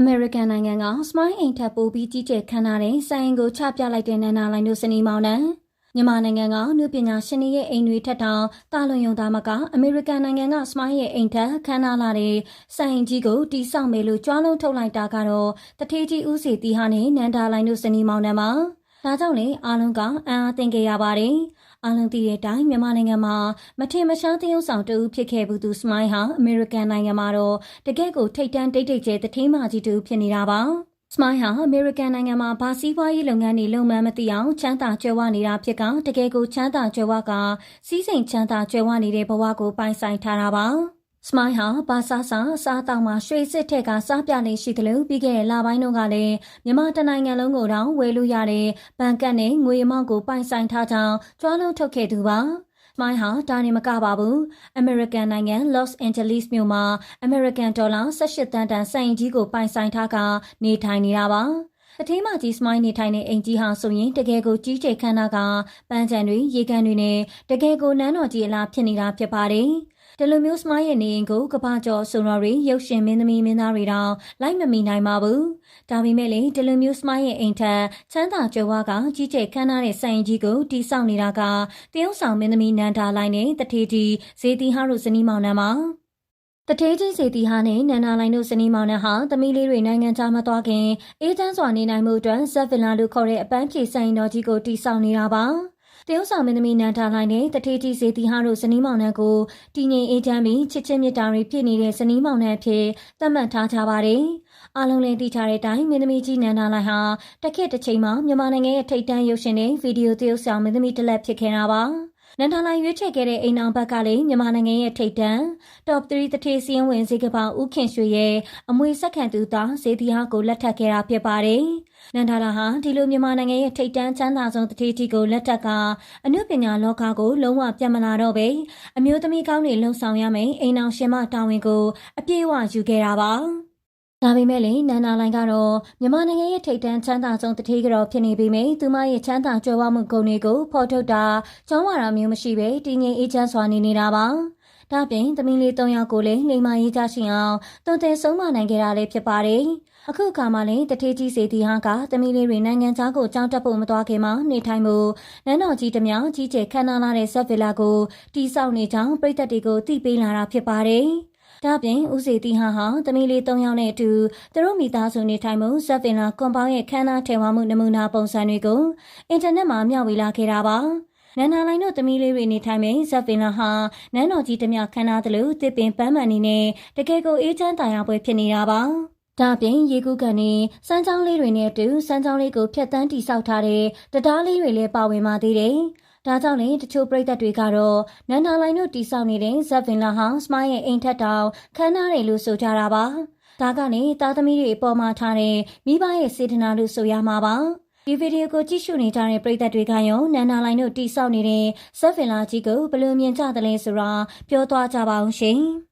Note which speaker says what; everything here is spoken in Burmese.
Speaker 1: အမေရိကန်နိုင်ငံကစမိုင်းအိမ်ထပ်ပိုးပြီးကြီးကျယ်ခမ်းနားတဲ့ဆိုင်ကိုချပြလိုက်တဲ့နန္နာလိုင်းတို့စနီမောင်းနှံမြန်မာနိုင်ငံကနုပညာရှင်တွေရဲ့အိမ်တွေထက်တောင်တာလွန်ယုံသားမကအမေရိကန်နိုင်ငံကစမိုင်းရဲ့အိမ်ထက်ခမ်းနားလာတဲ့ဆိုင်ကြီးကိုတိစောက်မယ်လို့ကြွားလုံးထုတ်လိုက်တာကတော့တထေးကြီးဦးစီတီဟာနဲ့နန္ဒာလိုင်းတို့စနီမောင်းနှံမှာဒါကြောင့်လေအားလုံးကအံ့အားသင့်ကြရပါတယ် အားလုံးသိတဲ့အတိုင်းမြန်မာနိုင်ငံမှာမထင်မရှားသရုပ်ဆောင်တူဖြစ်ခဲ့ဘူးသူစမိုင်းဟာအမေရိကန်နိုင်ငံမှာတော့တကယ့်ကိုထိတ်တန်းတိတ်တိတ်ကျဲတထင်းမကြီးတူဖြစ်နေတာပါစမိုင်းဟာအမေရိကန်နိုင်ငံမှာဘာစီးပွားရေးလုပ်ငန်းတွေလုပ်မှန်းမသိအောင်ချမ်းသာကြွယ်ဝနေတာဖြစ်ကတကယ်ကိုချမ်းသာကြွယ်ဝကစီးစိမ်ချမ်းသာကြွယ်ဝနေတဲ့ဘဝကိုပိုင်ဆိုင်ထားတာပါ စမိုင်းဟာဘာသာစာစားတောင်မှာရွှေစစ်ထက်ကစားပြနေရှိတယ်လို့ပြီးခဲ့တဲ့လပိုင်းတုန်းကလည်းမြန်မာတနိုင်ငံလုံးကိုတောင်ဝယ်လို့ရတဲ့ဘဏ်ကတ်နဲ့ငွေအမောက်ကိုပိုင်ဆိုင်ထားကြောင်းကြွားလုံးထုတ်ခဲ့သူပါ။မိုင်းဟာဒါနေမကပါဘူး။ American နိုင်ငံ Los Angeles မြို့မှာ American Dollar 18တန်းတန်စိုင်ကြီးကိုပိုင်ဆိုင်ထားကနေထိုင်နေတာပါ။တထင်းမကြီးစမိုင်းနေထိုင်တဲ့အိမ်ကြီးဟာဆိုရင်တကယ်ကိုကြီးကျယ်ခမ်းနားကပန်းချံတွေရေကန်တွေနဲ့တကယ်ကိုနန်းတော်ကြီးအလားဖြစ်နေတာဖြစ်ပါတယ်။ ဒီလိုမျိုးစမိုင်းရဲ့နေအိမ်ကိုကဘာကျော်ဆိုတော်ရီရုပ်ရှင်မင်းသမီးမင်းသားတွေတောင်လိုက်မမီနိုင်ပါဘူး။ဒါပေမဲ့လေဒီလိုမျိုးစမိုင်းရဲ့အိမ်ထက်ချမ်းသာကြွယ်ဝကကြီးကျယ်ခမ်းနားတဲ့ဆိုင်ကြီးကိုတီးဆောက်နေတာကတရုတ်ဆောင်မင်းသမီးနန္ဒာလိုင်းနဲ့တထေးကြီးဇေတီဟာတို့ဇနီးမောင်နှံပါတထေးကြီးစီတီဟာနဲ့နန္နာလိုင်းတို့ဇနီးမောင်နှံဟာသမီးလေးတွေနိုင်ငံခြားမသွားခင်အေးချမ်းစွာနေနိုင်မှုအတွက်ဇက်ဗီလာလို့ခေါ်တဲ့အပန်းဖြေဆိုင်တော်ကြီးကိုတီးဆောက်နေတာပါ။ တရုတ်ဆောင်မင်းသမီးနန်းထားလိုက်တဲ့တထေးကြီးစေတီဟာတို့ဇနီးမောင်နှံကိုတည်ငြိမ်အေးချမ်းပြီးချစ်ချင်းမြတ်တာတွေဖြစ်နေတဲ့ဇနီးမောင်နှံအဖြစ်သတ်မှတ်ထားကြပါတယ်။အားလုံးလည်းသိကြတဲ့အတိုင်းမင်းသမီးကြီးနန်းထားလိုက်ဟာတခက်တစ်ချိန်မှာမြန်မာနိုင်ငံရဲ့ထိပ်တန်းရုပ်ရှင်နဲ့ဗီဒီယိုတရုတ်ဆောင်မင်းသမီးတစ်လက်ဖြစ်ခဲ့တာပါ။ နန်ထာလိုင်းရွေးချယ်ခဲ့တဲ့အိမ်အောင်ဘက်ကလည်းမြန်မာနိုင်ငံရဲ့ထိပ်တန်း Top 3တထေးစီးရင်ဝင်ဈေးကပောင်ဦးခင်ရွှေရဲ့အမွေဆက်ခံသူသားဇေတီဟာကိုလက်ထပ်ခဲ့တာဖြစ်ပါတယ်။နန်ထာလာဟာဒီလိုမြန်မာနိုင်ငံရဲ့ထိပ်တန်းချမ်းသာဆုံးတထေးကြီးကိုလက်ထပ်ကအနုပညာလောကကိုလုံးဝပြတ်မလာတော့ပဲအမျိုးသမီးကောင်းတွေလှုံ့ဆော်ရမယ်အိမ်အောင်ရှင်မတာဝန်ကိုအပြည့်အဝယူခဲ့တာပါ။ ဒါပေမဲ့လည်းနန္နာလိုင်းကတော့မြန်မာနိုင်ငံရဲ့ထိပ်တန်းချမ်းသာဆုံးတထေးကြော်ဖြစ်နေပြီးမြဲသူမရဲ့ချမ်းသာကြွယ်ဝမှုဂုဏ်တွေကိုဖော်ထုတ်တာကျောင်းဝါတာမျိုးမရှိပဲတည်ငြိမ်အေးချမ်းစွာနေနေတာပါ။ဒါပြင်သမီးလေး၃ယောက်ကိုလည်းလိမ္မာရေးကြရှင်အောင်တုံ့တဲ့ဆုံးမနိုင်ခဲ့တာလည်းဖြစ်ပါတယ်။အခုအခါမှာလည်းတထေးကြီးစေတီဟာကသမီးလေးတွေနိုင်ငံသားကိုကြောင်းတက်ဖို့မသွားခင်မှာနေထိုင်မှုနန်းတော်ကြီးတမြောင်ကြီးကျယ်ခမ်းနားလာတဲ့ဇက်ဗီလာကိုတီးဆောက်နေကြောင်းပြည်သက်တွေကိုတည်ပေးလာတာဖြစ်ပါတယ်။ ဒါပြင်ဦးစီတီဟာဟာသမီးလေး၃ယောက်နဲ့အတူသူတို့မိသားစုနေထိုင်မှုဇက်ပင်လာကွန်ပေါင်းရဲ့ခမ်းနားထေဝါမှုနမူနာပုံစံတွေကိုအင်တာနက်မှာမျှဝေလာခဲ့တာပါနန္နာလိုင်းတို့သမီးလေးတွေနေထိုင်မဲ့ဇက်ပင်လာဟာနန်းတော်ကြီးတမျှခမ်းနားသလိုတစ်ပင်ပန်းမှန်နေနဲ့တကယ်ကိုအေးချမ်းတာယာပွဲဖြစ်နေတာပါဒါပြင်ရေကူးကန်နေစမ်းချောင်းလေးတွေနဲ့အတူစမ်းချောင်းလေးကိုဖြတ်တန်းတိဆောက်ထားတဲ့တရားလေးတွေလည်းပါဝင်ပါသေးတယ်။ ဒါကြောင့်လည်းတချို့ပရိသတ်တွေကတော့နန္ဒာလိုင်းတို့တိဆောက်နေတဲ့ဇက်ဗင်လာဟောင်းစမိုင်းရဲ့အိမ်ထက်တောင်ခမ်းနားတယ်လို့ဆိုကြတာပါ။ဒါကနေသားသမီးတွေအပေါ်မှာထားတဲ့မိဘရဲ့စေတနာလို့ဆိုရမှာပါ။ဒီဗီဒီယိုကိုကြည့်ရှုနေကြတဲ့ပရိသတ်တွေကရောနန္ဒာလိုင်းတို့တိဆောက်နေတဲ့ဇက်ဗင်လာကြီးကိုဘယ်လိုမြင်ကြသလဲဆိုတာပြောသွားကြပါအောင်ရှင်။